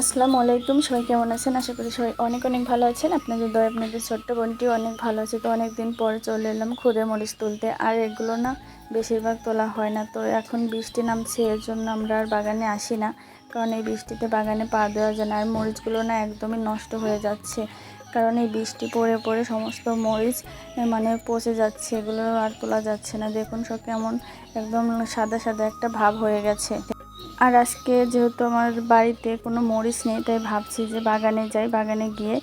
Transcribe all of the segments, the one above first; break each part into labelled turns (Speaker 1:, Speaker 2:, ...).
Speaker 1: আসসালামু আলাইকুম, সবাই কেমন আছেন? আশা করি সবাই অনেক অনেক ভালো আছেন। আপনাদের দয়, আপনাদের ছোট্ট বোনটিও অনেক ভালো আছে। তো অনেক দিন পরে চলে এলাম খুদে মরিচ তুলতে। আর এগুলো না বেশিরভাগ তোলা হয় না। তো এখন বৃষ্টি নামছে, এর জন্য আমরা আর বাগানে আসি না। কারণ এই বৃষ্টিতে বাগানে পা দেওয়া যায় না। আর মরিচগুলো না একদমই নষ্ট হয়ে যাচ্ছে। কারণ এই বৃষ্টি পড়ে পড়ে সমস্ত মরিচ মানে পচে যাচ্ছে। এগুলো আর তোলা যাচ্ছে না। দেখুন সব কেমন একদম সাদা সাদা একটা ভাব হয়ে গেছে। আর আজকে যেহেতু আমার বাড়িতে কোনো মরিচ নেই, তাই ভাবছি যে বাগানে যাই। বাগানে গিয়ে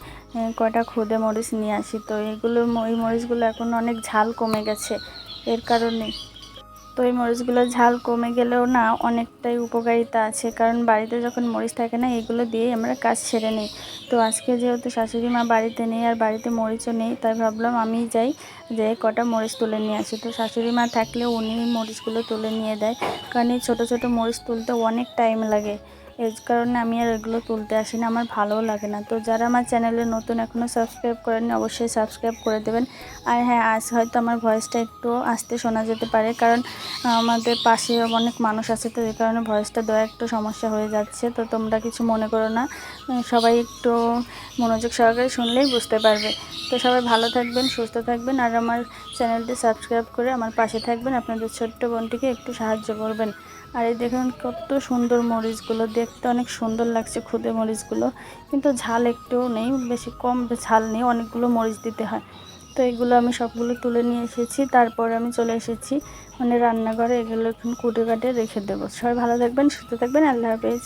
Speaker 1: কয়টা খুদে মরিচ নিয়ে আসি। তো এগুলো এই মরিচগুলো এখন অনেক ঝাল কমে গেছে। এর কারণে তো এই মরিচগুলো ঝাল কমে গেলেও না অনেকটাই উপকারিতা আছে। কারণ বাড়িতে যখন মরিচ থাকে না এগুলো দিয়ে আমরা কাজ সেরে নিই। তো আজকে যেহেতু শাশুড়ি মা বাড়িতে নেই আর বাড়িতে মরিচও নেই, তাই ভাবলাম আমি যাই যে কটা মরিচ তুলে নিয়ে আসি। তো শাশুড়ি মা থাকলে উনি মরিচগুলো তুলে নিয়ে দেয়। কারণ এই ছোটো ছোটো মরিচ তুলতে অনেক টাইম লাগে। এর কারণে আমি আর এগুলো তুলতে আসি না, আমার ভালোও লাগে না। তো যারা আমার চ্যানেলে নতুন এখনও সাবস্ক্রাইব করেননি, অবশ্যই সাবস্ক্রাইব করে দেবেন। আর হ্যাঁ আজ হয়তো আমার ভয়েসটা একটু আস্তে শোনা যেতে পারে, কারণ আমাদের পাশে অনেক মানুষ আছে, তো এই কারণে ভয়েসটা দেওয়া একটু সমস্যা হয়ে যাচ্ছে। তো তোমরা কিছু মনে করো না সবাই একটু মনোযোগ সহকারে শুনলেই বুঝতে পারবে। তো সবাই ভালো থাকবেন, সুস্থ থাকবেন, আর আমার চ্যানেলটি সাবস্ক্রাইব করে আমার পাশে থাকবেন। আপনাদের ছোট্ট বোনটিকে একটু সাহায্য করবেন। আর এই দেখুন কত সুন্দর মরিচগুলো দেখতে অনেক সুন্দর লাগছে খুদে মরিচগুলো। কিন্তু ঝাল একটুও নেই, বেশি কম ঝাল নেই, অনেকগুলো মরিচ দিতে হয়। তো এগুলো আমি সবগুলো তুলে নিয়ে এসেছি, তারপরে আমি চলে এসেছি মানে রান্নাঘরে, এগুলো এখন কুটে কাটে রেখে দেবো। সবাই ভালো থাকবেন, সুস্থ থাকবেন, আল্লাহ হাফেজ।